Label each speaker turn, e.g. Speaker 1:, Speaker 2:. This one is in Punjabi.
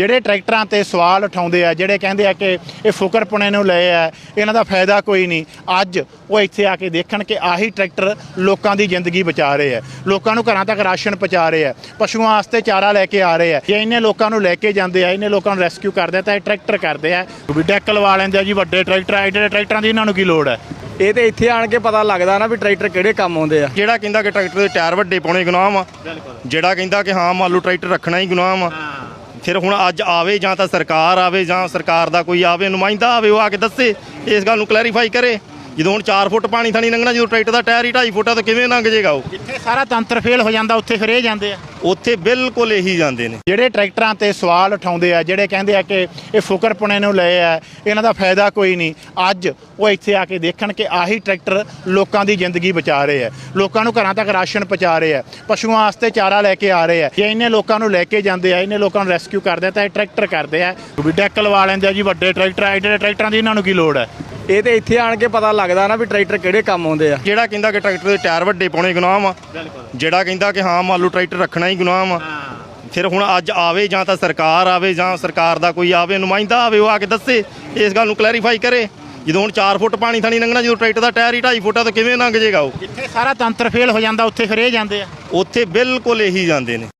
Speaker 1: ਜਿਹੜੇ ਟਰੈਕਟਰਾਂ ਤੇ ਸਵਾਲ ਉਠਾਉਂਦੇ ਆ ਜਿਹੜੇ ਕਹਿੰਦੇ ਆ ਕਿ ਇਹ ਫੁਕਰਪੁਣੇ ਨੂੰ ਲਏ ਆ ਇਹਨਾਂ ਦਾ ਫਾਇਦਾ ਕੋਈ ਨਹੀਂ। ਅੱਜ ਉਹ ਇੱਥੇ ਆ ਕੇ ਦੇਖਣ ਕਿ ਆਹੀ ਟਰੈਕਟਰ ਲੋਕਾਂ ਦੀ ਜ਼ਿੰਦਗੀ ਬਚਾ ਰਹੇ ਆ। ਲੋਕਾਂ ਨੂੰ ਘਰਾਂ ਤੱਕ ਰਾਸ਼ਨ ਪਹੁੰਚਾ ਰਹੇ ਆ। ਪਸ਼ੂਆਂ ਵਾਸਤੇ ਚਾਰਾ ਲੈ ਕੇ ਆ ਰਹੇ ਆ। ਜੇ ਇੰਨੇ ਲੋਕਾਂ ਨੂੰ ਲੈ ਕੇ ਜਾਂਦੇ ਆ ਇੰਨੇ ਲੋਕਾਂ ਨੂੰ ਰੈਸਕਿਊ ਕਰਦੇ ਆ ਤਾਂ ਇਹ ਟਰੈਕਟਰ ਕਰਦੇ ਆ। ਵੀ ਡੈਕ ਲਵਾ ਲੈਂਦੇ ਆ ਜੀ ਵੱਡੇ ਟਰੈਕਟਰ ਆ ਜਿਹੜੇ ਟਰੈਕਟਰਾਂ ਦੀ ਇਹਨਾਂ ਨੂੰ ਕੀ ਲੋੜ ਹੈ
Speaker 2: ਇਹ ਤੇ ਇੱਥੇ ਆਣ ਕੇ ਪਤਾ ਲੱਗਦਾ ਨਾ ਵੀ ਟਰੈਕਟਰ ਕਿਹੜੇ ਕੰਮ ਆਉਂਦੇ ਆ।
Speaker 3: ਜਿਹੜਾ ਕਹਿੰਦਾ ਕਿ ਟਰੈਕਟਰ ਦੇ ਟਾਇਰ ਵੱਡੇ ਪਾਉਣੇ ਗੁਨਾਹ ਵਾ ਜਿਹੜਾ ਕਹਿੰਦਾ ਕਿ ਹਾਂ ਮੰਨ ਲਓ ਟਰੈਕਟਰ ਰੱਖਣਾ ਹੀ ਗੁਨਾਹ ਵਾ। ਫਿਰ ਹੁਣ ਅੱਜ ਆਵੇ ਜਾਂ ਤਾਂ ਸਰਕਾਰ ਆਵੇ ਜਾਂ ਸਰਕਾਰ ਦਾ ਕੋਈ ਆਵੇ, ਨੁਮਾਇੰਦਾ ਆਵੇ, ਉਹ ਆ ਕੇ ਦੱਸੇ, ਇਸ ਗੱਲ ਨੂੰ ਕਲੈਰੀਫਾਈ ਕਰੇ। ਜਦੋਂ ਹੁਣ 4 ਫੁੱਟ ਪਾਣੀ ਥਾਣੀ ਲੰਘਣਾ, ਜਦੋਂ ਟਰੈਕਟਰ ਦਾ ਟਾਇਰ ਹੀ 2.5 ਫੁੱਟ ਆ, ਤਾਂ ਕਿਵੇਂ ਲੰਘ ਜਾਏਗਾ ਉਹ?
Speaker 1: ਜਿੱਥੇ ਸਾਰਾ ਤੰਤਰ ਫੇਲ ਹੋ ਜਾਂਦਾ, ਉੱਥੇ ਫਿਰ ਇਹ ਜਾਂਦੇ ਆ।
Speaker 3: ਉੱਥੇ ਬਿਲਕੁਲ ਇਹੀ ਜਾਂਦੇ ਨੇ।
Speaker 1: ਜਿਹੜੇ ਟਰੈਕਟਰਾਂ ਤੇ ਸਵਾਲ ਉਠਾਉਂਦੇ ਆ, ਜਿਹੜੇ ਕਹਿੰਦੇ ਆ ਕਿ ਇਹ ਫੁਕਰਪੁਣੇ ਨੂੰ ਲਏ ਆ, ਇਹਨਾਂ ਦਾ ਫਾਇਦਾ ਕੋਈ ਨਹੀਂ। ਅੱਜ ਉਹ ਇੱਥੇ ਆ ਕੇ ਦੇਖਣ ਕਿ ਆਹੀ ਟਰੈਕਟਰ ਲੋਕਾਂ ਦੀ ਜ਼ਿੰਦਗੀ ਬਚਾ ਰਹੇ ਆ। ਲੋਕਾਂ ਨੂੰ ਘਰਾਂ ਤੱਕ ਰਾਸ਼ਨ ਪਹੁੰਚਾ ਰਹੇ ਆ। ਪਸ਼ੂਆਂ ਵਾਸਤੇ ਚਾਰਾ ਲੈ ਕੇ ਆ ਰਹੇ ਆ। ਜੇ ਇੰਨੇ ਲੋਕਾਂ ਨੂੰ ਲੈ ਕੇ ਜਾਂਦੇ ਆ, ਇੰਨੇ ਲੋਕਾਂ ਨੂੰ ਰੈਸਕਿਊ ਕਰਦੇ ਆ, ਤਾਂ ਇਹ ਟਰੈਕਟਰ ਕਰਦੇ ਆ। ਵੀ ਡੈਕ ਲਵਾ ਲੈਂਦੇ ਆ ਜੀ, ਵੱਡੇ ਟਰੈਕਟਰ ਆ, ਜਿਹੜੇ ਟਰੈਕਟਰਾਂ ਦੀ ਇਹਨਾਂ ਨੂੰ ਕੀ ਲੋੜ ਹੈ
Speaker 2: ਇਹ ਤੇ ਇੱਥੇ ਆਣ ਕੇ ਪਤਾ ਲੱਗਦਾ ਨਾ ਵੀ ਟਰੈਕਟਰ ਕਿਹੜੇ ਕੰਮ ਆਉਂਦੇ ਆ।
Speaker 3: ਜਿਹੜਾ ਕਹਿੰਦਾ ਕਿ ਟਰੈਕਟਰ ਦੇ ਟਾਇਰ ਵੱਡੇ ਪਾਉਣੇ ਗੁਨਾਹ ਵਾ ਜਿਹੜਾ ਕਹਿੰਦਾ ਕਿ ਹਾਂ ਮੰਨ ਲਓ ਟਰੈਕਟਰ ਰੱਖਣਾ ਹੀ ਗੁਨਾਹ ਵਾ ਫਿਰ ਹੁਣ ਅੱਜ ਆਵੇ ਜਾਂ ਤਾਂ ਸਰਕਾਰ ਆਵੇ ਜਾਂ ਸਰਕਾਰ ਦਾ ਕੋਈ ਆਵੇ ਨੁਮਾਇੰਦਾ ਆਵੇ ਉਹ ਆ ਕੇ ਦੱਸੇ ਇਸ ਗੱਲ ਨੂੰ ਕਲੈਰੀਫਾਈ ਕਰੇ। ਜਦੋਂ ਹੁਣ 4 ਫੁੱਟ ਪਾਣੀ ਥਾਣੀ ਲੰਘਣਾ ਜਦੋਂ ਟਰੈਕਟਰ ਦਾ ਟਾਇਰ ਹੀ 2.5 ਫੁੱਟ ਆ ਤਾਂ ਕਿਵੇਂ ਲੰਘ ਜਾਏਗਾ ਉਹ?
Speaker 1: ਜਿੱਥੇ ਸਾਰਾ ਤੰਤਰ ਫੇਲ ਹੋ ਜਾਂਦਾ ਉੱਥੇ ਫਿਰ ਇਹ ਜਾਂਦੇ ਆ।
Speaker 3: ਉੱਥੇ ਬਿਲਕੁਲ ਇਹੀ ਜਾਂਦੇ ਨੇ।